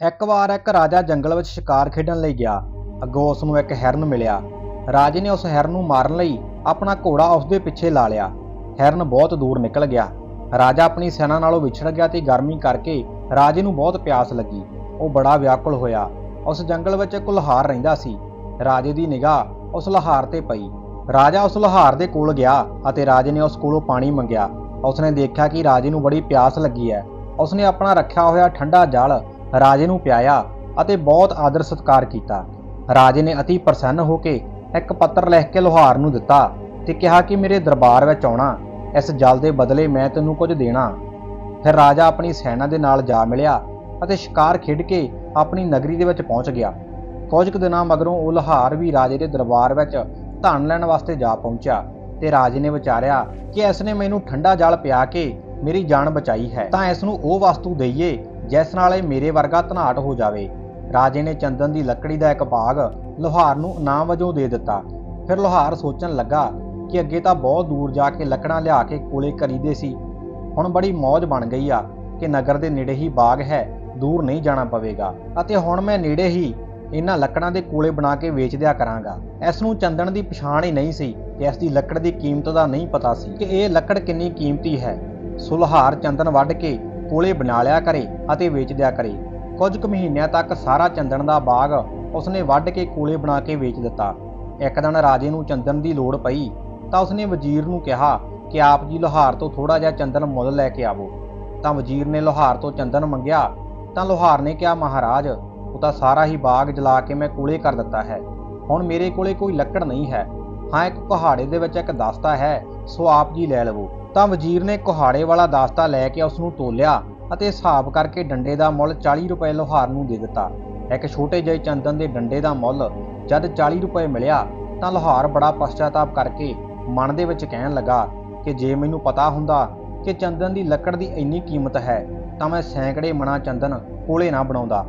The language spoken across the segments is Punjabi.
ਇੱਕ ਵਾਰ ਇੱਕ ਰਾਜਾ ਜੰਗਲ ਵਿੱਚ ਸ਼ਿਕਾਰ ਖੇਡਣ ਲਈ ਗਿਆ। ਅੱਗੋਂ ਉਸ ਨੂੰ ਇੱਕ ਹਿਰਨ ਮਿਲਿਆ। ਰਾਜੇ ਨੇ ਉਸ ਹਿਰਨ ਨੂੰ ਮਾਰਨ ਲਈ ਆਪਣਾ ਘੋੜਾ ਉਸ ਦੇ ਪਿੱਛੇ ਲਾ ਲਿਆ। ਹਿਰਨ ਬਹੁਤ ਦੂਰ ਨਿਕਲ ਗਿਆ। ਰਾਜਾ ਆਪਣੀ ਸੈਨਾ ਨਾਲੋਂ ਵਿਛੜ ਗਿਆ ਤੇ ਗਰਮੀ ਕਰਕੇ ਰਾਜੇ ਨੂੰ ਬਹੁਤ ਪਿਆਸ ਲੱਗੀ। ਉਹ ਬੜਾ ਵਿਆਕੁਲ ਹੋਇਆ। ਉਸ ਜੰਗਲ ਵਿੱਚ ਇੱਕ ਲੁਹਾਰ ਰਹਿੰਦਾ ਸੀ। ਰਾਜੇ ਦੀ ਨਿਗਾਹ ਉਸ ਲੁਹਾਰ ਤੇ ਪਈ। ਰਾਜਾ ਉਸ ਲੁਹਾਰ ਦੇ ਕੋਲ ਗਿਆ ਅਤੇ ਰਾਜੇ ਨੇ ਉਸ ਕੋਲੋਂ ਪਾਣੀ ਮੰਗਿਆ। ਉਸਨੇ ਦੇਖਿਆ ਕਿ ਰਾਜੇ ਨੂੰ ਬੜੀ ਪਿਆਸ ਲੱਗੀ ਹੈ। ਉਸਨੇ ਆਪਣਾ ਰੱਖਿਆ ਹੋਇਆ ਠੰਡਾ ਜਲ ਰਾਜੇ ਨੂੰ ਪਿਆਇਆ ਅਤੇ ਬਹੁਤ ਆਦਰ ਸਤਿਕਾਰ ਕੀਤਾ। ਰਾਜੇ ਨੇ ਅਤੀ ਪ੍ਰਸੰਨ ਹੋ ਕੇ ਇੱਕ ਪੱਤਰ ਲਿਖ ਕੇ ਲੁਹਾਰ ਨੂੰ ਦਿੱਤਾ ਤੇ ਕਿਹਾ ਕਿ ਮੇਰੇ ਦਰਬਾਰ ਵਿੱਚ ਆਉਣਾ, ਇਸ ਜਲ ਦੇ ਬਦਲੇ ਮੈਂ ਤੈਨੂੰ ਕੁਝ ਦੇਣਾ। ਫਿਰ ਰਾਜਾ ਆਪਣੀ ਸੈਨਾ ਦੇ ਨਾਲ ਜਾ ਮਿਲਿਆ ਅਤੇ ਸ਼ਿਕਾਰ ਖੇਡ ਕੇ ਆਪਣੀ ਨਗਰੀ ਦੇ ਵਿੱਚ ਪਹੁੰਚ ਗਿਆ। ਕੁਝ ਕੁ ਦਿਨਾਂ ਮਗਰੋਂ ਉਹ ਲੁਹਾਰ ਵੀ ਰਾਜੇ ਦੇ ਦਰਬਾਰ ਵਿੱਚ ਧਨ ਲੈਣ ਵਾਸਤੇ ਜਾ ਪਹੁੰਚਿਆ ਤੇ ਰਾਜੇ ਨੇ ਵਿਚਾਰਿਆ ਕਿ ਇਸ ਨੇ ਮੈਨੂੰ ਠੰਡਾ ਜਲ ਪਿਆ ਕੇ ਮੇਰੀ ਜਾਨ ਬਚਾਈ ਹੈ। ਤਾਂ ਇਸ ਨੂੰ ਉਹ ਵਸਤੂ ਦਈਏ ਜਿਸ ਨਾਲ ਇਹ ਮੇਰੇ ਵਰਗਾ ਧਨਾਟ ਹੋ ਜਾਵੇ। ਰਾਜੇ ਨੇ ਚੰਦਨ ਦੀ ਲੱਕੜੀ ਦਾ ਇੱਕ ਭਾਗ ਲੁਹਾਰ ਨੂੰ ਇਨਾਮ ਵਜੋਂ ਦੇ ਦਿੱਤਾ। ਫਿਰ ਲੁਹਾਰ ਸੋਚਣ ਲੱਗਾ ਕਿ ਅੱਗੇ ਤਾਂ ਬਹੁਤ ਦੂਰ ਜਾ ਕੇ ਲੱਕੜਾਂ ਲਿਆ ਕੇ ਕੋਲੇ ਕਰੀਦੇ ਸੀ। ਹੁਣ ਬੜੀ ਮੌਜ ਬਣ ਗਈ ਆ ਕਿ ਨਗਰ ਦੇ ਨੇੜੇ ਹੀ ਬਾਗ ਹੈ, ਦੂਰ ਨਹੀਂ ਜਾਣਾ ਪਵੇਗਾ। ਅਤੇ ਹੁਣ ਮੈਂ ਨੇੜੇ ਹੀ ਇਹਨਾਂ ਲੱਕੜਾਂ ਦੇ ਕੋਲੇ ਬਣਾ ਕੇ ਵੇਚ ਦਿਆ ਕਰਾਂਗਾ। ਇਸ ਨੂੰ ਚੰਦਨ ਦੀ ਪਛਾਣ ਹੀ ਨਹੀਂ ਸੀ ਕਿ ਇਸ ਦੀ ਲੱਕੜ ਦੀ ਕੀਮਤ ਦਾ ਨਹੀਂ ਪਤਾ ਸੀ ਕਿ ਇਹ ਲੱਕੜ ਕਿੰਨੀ ਕੀਮਤੀ ਹੈ। ਸੁਲਹਾਰ ਚੰਦਨ ਵੱਢ ਕੇ ਕੋਲੇ ਬਣਾ ਲਿਆ ਕਰੇ ਅਤੇ ਵੇਚ ਦਿਆ ਕਰੇ। ਕੁਝ ਕੁ ਮਹੀਨਿਆਂ ਤੱਕ ਸਾਰਾ ਚੰਦਨ ਦਾ ਬਾਗ ਉਸਨੇ ਵੱਢ ਕੇ ਕੋਲੇ ਬਣਾ ਕੇ ਵੇਚ ਦਿੱਤਾ। ਇੱਕ ਦਿਨ ਰਾਜੇ ਨੂੰ ਚੰਦਨ ਦੀ ਲੋੜ ਪਈ, ਤਾਂ ਉਸਨੇ ਵਜ਼ੀਰ ਨੂੰ ਕਿਹਾ ਕਿ ਆਪ ਜੀ ਲੋਹਾਰ ਤੋਂ ਥੋੜਾ ਜਿਹਾ ਚੰਦਨ ਮੁੱਲ ਲੈ ਕੇ ਆਵੋ। ਤਾਂ ਵਜ਼ੀਰ ਨੇ ਲੋਹਾਰ ਤੋਂ ਚੰਦਨ ਮੰਗਿਆ, ਤਾਂ ਲੋਹਾਰ ਨੇ ਕਿਹਾ, ਮਹਾਰਾਜ, ਉਹ ਤਾਂ ਸਾਰਾ ਹੀ ਬਾਗ ਜਲਾ ਕੇ ਮੈਂ ਕੋਲੇ ਕਰ ਦਿੱਤਾ ਹੈ। ਹੁਣ ਮੇਰੇ ਕੋਲੇ ਕੋਈ ਲੱਕੜ ਨਹੀਂ ਹੈ। ਹਾਂ, ਇੱਕ ਕੁਹਾੜੇ ਦੇ ਵਿੱਚ ਇੱਕ ਦਸਤਾ ਹੈ, ਸੋ ਆਪ ਜੀ ਲੈ ਲਵੋ। ਤਾਂ ਵਜ਼ੀਰ ਨੇ ਕੁਹਾੜੇ ਵਾਲਾ ਦਾਸਤਾ ਲੈ ਕੇ ਉਸ ਨੂੰ ਤੋਲਿਆ ਅਤੇ ਹਿਸਾਬ ਕਰਕੇ ਡੰਡੇ ਦਾ ਮੁੱਲ 40 ਰੁਪਏ ਲੋਹਾਰ ਨੂੰ ਦੇ ਦਿੱਤਾ। ਇੱਕ ਛੋਟੇ ਜਿਹੇ ਚੰਦਨ ਦੇ ਡੰਡੇ ਦਾ ਮੁੱਲ ਜਦ 40 ਰੁਪਏ ਮਿਲਿਆ ਤਾਂ ਲੋਹਾਰ ਬੜਾ ਪਛਤਾਤਾਪ ਕਰਕੇ ਮਨ ਦੇ ਵਿੱਚ ਕਹਿਣ ਲੱਗਾ ਕਿ ਜੇ ਮੈਨੂੰ ਪਤਾ ਹੁੰਦਾ ਕਿ ਚੰਦਨ ਦੀ ਲੱਕੜ ਦੀ ਇੰਨੀ ਕੀਮਤ ਹੈ ਤਾਂ ਮੈਂ ਸੈਂਕੜੇ ਮਣਾ ਚੰਦਨ ਕੋਲੇ ਨਾ ਬਣਾਉਂਦਾ।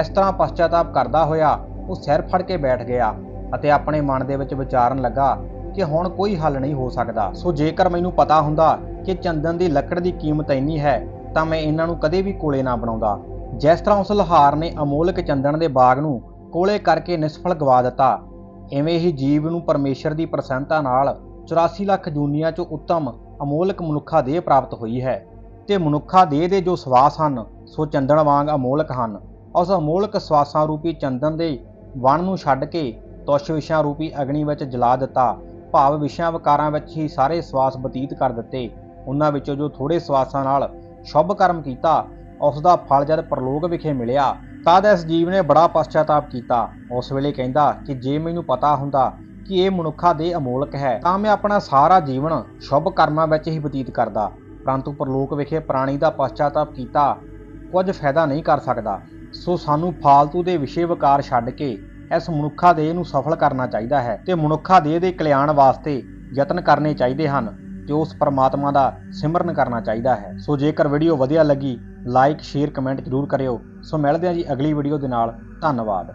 ਇਸ ਤਰ੍ਹਾਂ ਪਛਤਾਤਾਪ ਕਰਦਾ ਹੋਇਆ ਉਹ ਸਿਰ ਫੜ ਕੇ ਬੈਠ ਗਿਆ ਅਤੇ ਆਪਣੇ ਮਨ ਦੇ ਵਿੱਚ ਵਿਚਾਰਨ ਲੱਗਾ ਕਿ ਹੁਣ ਕੋਈ ਹੱਲ ਨਹੀਂ ਹੋ ਸਕਦਾ। ਸੋ ਜੇਕਰ ਮੈਨੂੰ ਪਤਾ ਹੁੰਦਾ ਕਿ ਚੰਦਨ ਦੀ ਲੱਕੜ ਦੀ ਕੀਮਤ ਇੰਨੀ ਹੈ, ਤਾਂ ਮੈਂ ਇਹਨਾਂ ਨੂੰ ਕਦੇ ਵੀ ਕੋਲੇ ਨਾ ਬਣਾਉਂਦਾ। ਜਿਸ ਤਰ੍ਹਾਂ ਉਸ ਲੁਹਾਰ ਨੇ ਅਮੋਲਕ ਚੰਦਨ ਦੇ ਬਾਗ ਨੂੰ ਕੋਲੇ ਕਰਕੇ ਨਿਸਫਲ ਗਵਾ ਦਿੱਤਾ, ਐਵੇਂ ਹੀ ਜੀਵ ਨੂੰ ਪਰਮੇਸ਼ਰ ਦੀ ਪ੍ਰਸੰਨਤਾ ਨਾਲ 84 ਲੱਖ ਜੂਨੀਆਂ ਚੋਂ ਉੱਤਮ ਅਮੋਲਕ ਮਨੁੱਖਾ ਦੇਹ ਪ੍ਰਾਪਤ ਹੋਈ ਹੈ। ਤੇ ਮਨੁੱਖਾ ਦੇਹ ਦੇ ਜੋ ਸਵਾਸ ਹਨ, ਸੋ ਚੰਦਨ ਵਾਂਗ ਅਮੋਲਕ ਹਨ। ਉਸ ਅਮੋਲਕ ਸਵਾਸਾਂ ਰੂਪੀ ਚੰਦਨ ਦੇ ਵਣ ਨੂੰ ਛੱਡ ਕੇ ਤੁਸ਼ ਰੂਪੀ ਅਗਨੀ ਵਿੱਚ ਜਲਾ ਦਿੱਤਾ। ਭਾਵ ਵਿਸ਼ਿਆਂ ਵਿਕਾਰਾਂ ਵਿੱਚ ਹੀ ਸਾਰੇ ਸਵਾਸ ਬਤੀਤ ਕਰ ਦਿੱਤੇ। ਉਹਨਾਂ ਵਿੱਚੋਂ ਜੋ ਥੋੜੇ ਸਵਾਸਾਂ ਨਾਲ ਸ਼ੁਭ ਕਰਮ ਕੀਤਾ ਉਸ ਦਾ ਫਲ ਜਦ ਪ੍ਰਲੋਕ ਵਿਖੇ ਮਿਲਿਆ, ਤਦ ਇਸ ਜੀਵ ਨੇ ਬੜਾ ਪਛਤਾਤਾਪ ਕੀਤਾ। ਉਸ ਵੇਲੇ ਕਹਿੰਦਾ ਕਿ ਜੇ ਮੈਨੂੰ ਪਤਾ ਹੁੰਦਾ ਕਿ ਇਹ ਮਨੁੱਖਾ ਦੇ ਅਮੋਲਕ ਹੈ, ਤਾਂ ਮੈਂ ਆਪਣਾ ਸਾਰਾ ਜੀਵਨ ਸ਼ੁਭ ਕਰਮਾਂ ਵਿੱਚ ਹੀ ਬਤੀਤ ਕਰਦਾ, ਪਰੰਤੂ ਪ੍ਰਲੋਕ ਵਿਖੇ ਪ੍ਰਾਣੀ ਦਾ ਪਛਤਾਤਾਪ ਕੀਤਾ ਕੁਝ ਫਾਇਦਾ ਨਹੀਂ ਕਰ ਸਕਦਾ। ਸੋ ਸਾਨੂੰ ਫਾਲਤੂ ਦੇ ਵਿਸ਼ੇ ਵਿਕਾਰ ਛੱਡ ਕੇ ਇਸ ਮਨੁੱਖਾ ਦੇ ਨੂੰ ਸਫਲ ਕਰਨਾ ਚਾਹੀਦਾ ਹੈ ਤੇ ਮਨੁੱਖਾ ਦੇਹ ਦੇ ਕਲਿਆਣ ਵਾਸਤੇ ਯਤਨ ਕਰਨੇ ਚਾਹੀਦੇ ਹਨ, ਤੇ ਉਸ ਪਰਮਾਤਮਾ ਦਾ ਸਿਮਰਨ ਕਰਨਾ ਚਾਹੀਦਾ ਹੈ। ਸੋ ਜੇਕਰ ਵੀਡੀਓ ਵਧੀਆ ਲੱਗੀ ਲਾਈਕ ਸ਼ੇਅਰ ਕਮੈਂਟ ਜ਼ਰੂਰ ਕਰਿਓ। ਸੋ ਮਿਲਦੇ ਹਾਂ ਜੀ ਅਗਲੀ ਵੀਡੀਓ ਦੇ ਨਾਲ। ਧੰਨਵਾਦ।